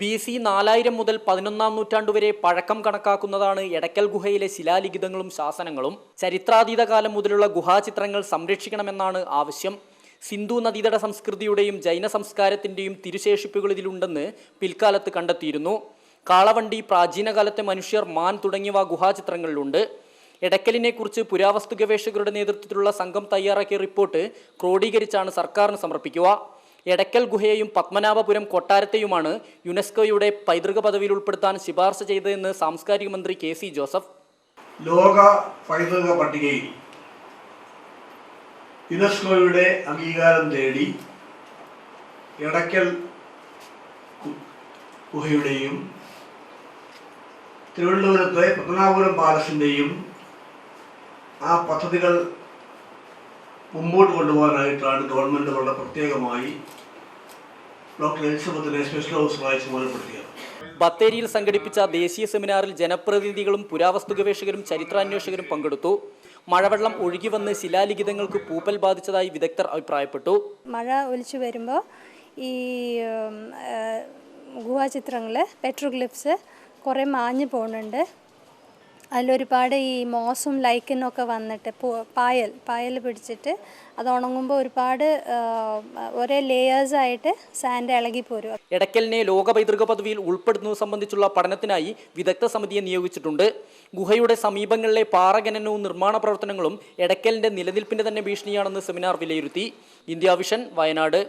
B C നാലായിരം മുതൽ പതിനൊന്നാം നൂറ്റാണ്ട് വരെ പഴക്കം കണക്കാക്കുന്നതാണ് എടക്കൽ ഗുഹയിലെ ശിലാലിഖിതങ്ങളും ശാസനങ്ങളും. ചരിത്രാതീത കാലം മുതലുള്ള ഗുഹാചിത്രങ്ങൾ സംരക്ഷിക്കണമെന്നാണ് ആവശ്യം. സിന്ധു നദീതട സംസ്കൃതിയുടെയും ജൈന സംസ്കാരത്തിന്റെയും തിരുശേഷിപ്പുകൾ ഇതിലുണ്ടെന്ന് പിൽക്കാലത്ത് കണ്ടെത്തിയിരുന്നു. കാളവണ്ടി പ്രാചീനകാലത്തെ മനുഷ്യർ മാൻ തുടങ്ങിയവ ഗുഹാചിത്രങ്ങളിലുണ്ട്. എടക്കലിനെ കുറിച്ച് പുരാവസ്തു ഗവേഷകരുടെ നേതൃത്വത്തിലുള്ള സംഘം തയ്യാറാക്കിയ റിപ്പോർട്ട് ക്രോഡീകരിച്ചാണ് സർക്കാരിന് സമർപ്പിക്കുക. എടക്കൽ ഗുഹയെയും പത്മനാഭപുരം കൊട്ടാരത്തെയുമാണ് യുനെസ്കോയുടെ പൈതൃക പദവിയിൽ ഉൾപ്പെടുത്താൻ ശുപാർശ ചെയ്തതെന്ന് സാംസ്കാരിക മന്ത്രി കെ സി ജോസഫ്. ലോക പൈതൃക പട്ടികയിൽ യുനെസ്കോയുടെ അംഗീകാരം തേടി എടക്കൽ ഗുഹയുടെയും തിരുവനന്തപുരത്തെ പത്മനാഭപുരം പാലസിന്റെയും ആ പദ്ധതികൾ മുമ്പോട്ട് കൊണ്ടുപോകാനായിട്ടാണ് ഗവൺമെന്റ് വളരെ പ്രത്യേകമായി ഡോക്ടർ എലിസബത്തിനെ സ്പെഷ്യൽ ഓഫീസറായി ചുമതലപ്പെടുത്തിയത് ബത്തേരിയിൽ സംഘടിപ്പിച്ച ദേശീയ സെമിനാറിൽ ജനപ്രതിനിധികളും പുരാവസ്തു ഗവേഷകരും ചരിത്രാന്വേഷകരും പങ്കെടുത്തു. മഴവെള്ളം ഒഴുകി വന്ന് ശിലാലിഖിതങ്ങൾക്ക് പൂപ്പൽ ബാധിച്ചതായി വിദഗ്ധർ അഭിപ്രായപ്പെട്ടു. മഴ ഒലിച്ചു വരുമ്പോൾ ഈ ഗുഹാചിത്രങ്ങൾ പെട്രോഗ്ലിപ്സ് കുറേ മാഞ്ഞു പോകുന്നുണ്ട്. അതിലൊരുപാട് ഈ മോസും ലൈക്കനും വന്നിട്ട് പായൽ പായൽ പിടിച്ചിട്ട് അത് ഉണങ്ങുമ്പോൾ ഒരുപാട് ഒരേ ലേയേഴ്സായിട്ട് സാൻഡ് ഇളകി പോരും. എടക്കലിനെ ലോക പൈതൃക പദവിയിൽ ഉൾപ്പെടുത്തുന്നത് സംബന്ധിച്ചുള്ള പഠനത്തിനായി വിദഗ്ധ സമിതിയെ നിയോഗിച്ചിട്ടുണ്ട്. ഗുഹയുടെ സമീപങ്ങളിലെ പാറഖനനവും നിർമ്മാണ പ്രവർത്തനങ്ങളും എടക്കലിന്റെ നിലനിൽപ്പിന്റെ തന്നെ ഭീഷണിയാണെന്ന് സെമിനാർ വിലയിരുത്തി. India vision Wayanad.